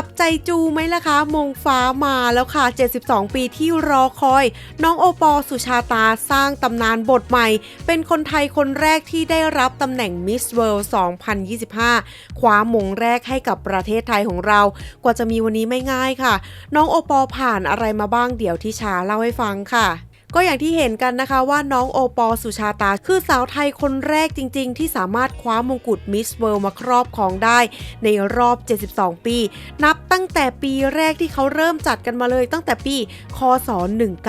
จับใจจูไหมล่ะคะ มงฟ้ามาแล้วค่ะ 72 ปีที่รอคอย น้องโอปอล์สุชาตาสร้างตำนานบทใหม่ เป็นคนไทยคนแรกที่ได้รับตำแหน่ง Miss World 2025 คว้ามงแรกให้กับประเทศไทยของเรา กว่าจะมีวันนี้ไม่ง่ายค่ะ น้องโอปอล์ผ่านอะไรมาบ้างเดี๋ยวทิชาเล่าให้ฟังค่ะ ก็อย่างที่เห็นกันนะคะว่าน้องโอปอล์สุชาตา คือสาวไทยคนแรกจริง ๆ ที่สามารถคว้ามงกุฎมิสเวิลด์มาครอบครองได้ ในรอบ 72 ปี นับตั้งแต่ปีแรกที่เขาเริ่มจัดกันมาเลยตั้งแต่ปี คศ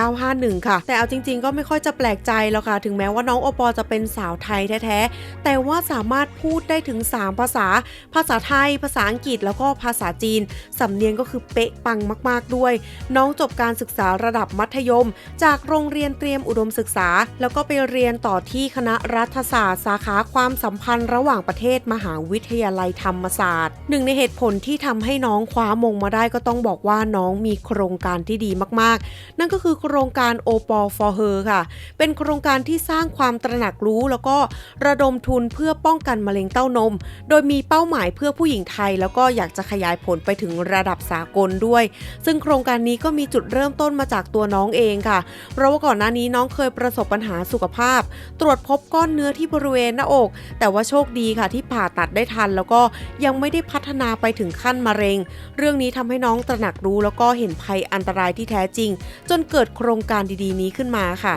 1951 ค่ะ แต่เอาจริง ๆ ก็ไม่ค่อยจะแปลกใจแล้วค่ะ ถึงแม้ว่าน้องโอปอล์จะเป็นสาวไทยแท้ๆ แต่ว่าสามารถพูดได้ถึง 3 ภาษา ภาษาไทย ภาษาอังกฤษ แล้วก็ภาษาจีน สำเนียงก็คือเป๊ะปังมาก ๆ ด้วย น้องจบการศึกษาระดับมัธยม จากโรงเรียนเตรียมอุดมศึกษา แล้วก็ไปเรียนต่อที่คณะรัฐศาสตร์ สาขาความสัมพันธ์ระหว่างประเทศมหาวิทยาลัยธรรมศาสตร์ หนึ่งในเหตุผลที่ทำให้น้องคว้ามงมาได้ก็ต้องบอกว่าน้องมีโครงการที่ดีมากๆ นั่นก็คือโครงการ o p a l for Her ค่ะ เป็นโครงการที่สร้างความตระหนักรู้ แล้วก็ระดมทุนเพื่อป้องกันมะเร็งเต้านม โดยมีเป้าหมายเพื่อผู้หญิงไทย แล้วก็อยากจะขยายผลไปถึงระดับสากลด้วย ซึ่งโครงการนี้ก็มีจุดเริ่มต้นมาจากตัวน้องเองค่ะ เพราะว่าก่อนหน้านี้น้องเคยประสบปัญหาสุขภาพ ตรวจพบก้อนเนื้อที่บริเวณหน้าอก แต่ว่าโชคดีค่ะที่ผ่าตัดได้ทัน แล้วก็ยังไม่ได้พัฒนาไปถึงขั้นมะเร็ง เรื่องนี้ทำให้น้องตระหนักรู้ แล้วก็เห็นภัยอันตรายที่แท้จริง จนเกิดโครงการดีๆ นี้ขึ้นมาค่ะ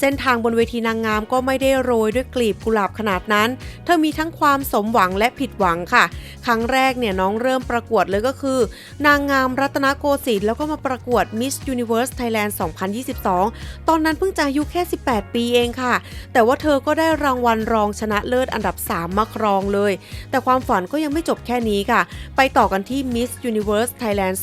เส้นทางบนเวทีนางงามก็ไม่ได้โรยด้วยกลีบกุหลาบขนาดนั้น เธอมีทั้งความสมหวังและผิดหวังค่ะ ครั้งแรกเนี่ยน้องเริ่มประกวดเลยก็คือ นางงามรัตนโกสินทร์แล้วก็มาประกวด Miss Universe Thailand 2022 ตอนนั้นเพิ่งจะอายุแค่ 18 ปีเองค่ะ แต่ว่าเธอก็ได้รางวัลรองชนะเลิศอันดับ 3 มาครองเลย แต่ความฝันก็ยังไม่จบแค่นี้ค่ะ ไปต่อกันที่ Miss Universe Thailand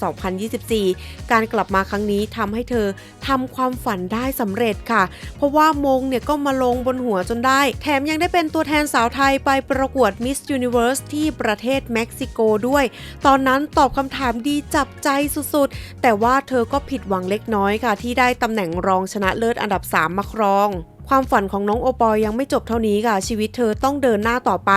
2024 การกลับมาครั้งนี้ทำให้เธอทำความฝันได้สำเร็จค่ะเพราะว่ามงเนี่ยก็มาลงบนหัวจนได้ แถมยังได้เป็นตัวแทนสาวไทยไปประกวด Miss Universe ที่ประเทศเม็กซิโกด้วย ตอนนั้นตอบคำถามดีจับใจสุดๆ แต่ว่าเธอก็ผิดหวังเล็กน้อยค่ะ ที่ได้ตำแหน่งรองชนะเลิศอันดับ 3 มาครอง ความฝันของน้องโอปอลยังไม่จบเท่านี้ค่ะ ชีวิตเธอต้องเดินหน้าต่อไป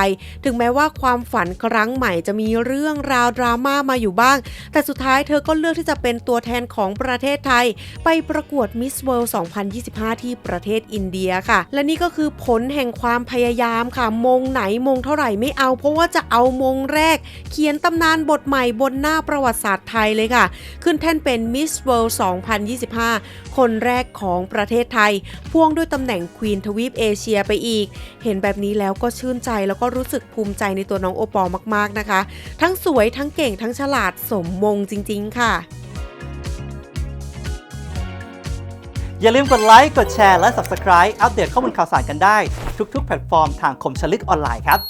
ถึงแม้ว่าความฝันครั้งใหม่จะมีเรื่องราวดราม่ามาอยู่บ้าง แต่สุดท้ายเธอก็เลือกที่จะเป็นตัวแทนของประเทศไทย ไปประกวด Miss World 2025 ที่ประเทศอินเดียค่ะ และนี่ก็คือผลแห่งความพยายามค่ะ มงไหนมงเท่าไหร่ไม่เอา เพราะว่าจะเอามงแรก เขียนตำนานบทใหม่บนหน้าประวัติศาสตร์ไทยเลยค่ะ ขึ้นแท่นเป็น Miss World 2025 คนแรกของประเทศไทยพ่วงด้วยตำแหน่งควีนทวีปเอเชียไปอีก เห็นแบบนี้แล้วก็ชื่นใจแล้วก็รู้สึกภูมิใจในตัวน้องโอปอลมากๆนะคะ ทั้งสวยทั้งเก่งทั้งฉลาดสมมงจริง ๆ ค่ะ อย่าลืมกดไลค์ กดแชร์ และ Subscribe อัปเดตข้อมูลข่าวสารกันได้ ทุกๆ แพลตฟอร์มทางคมชลึกออนไลน์ครับ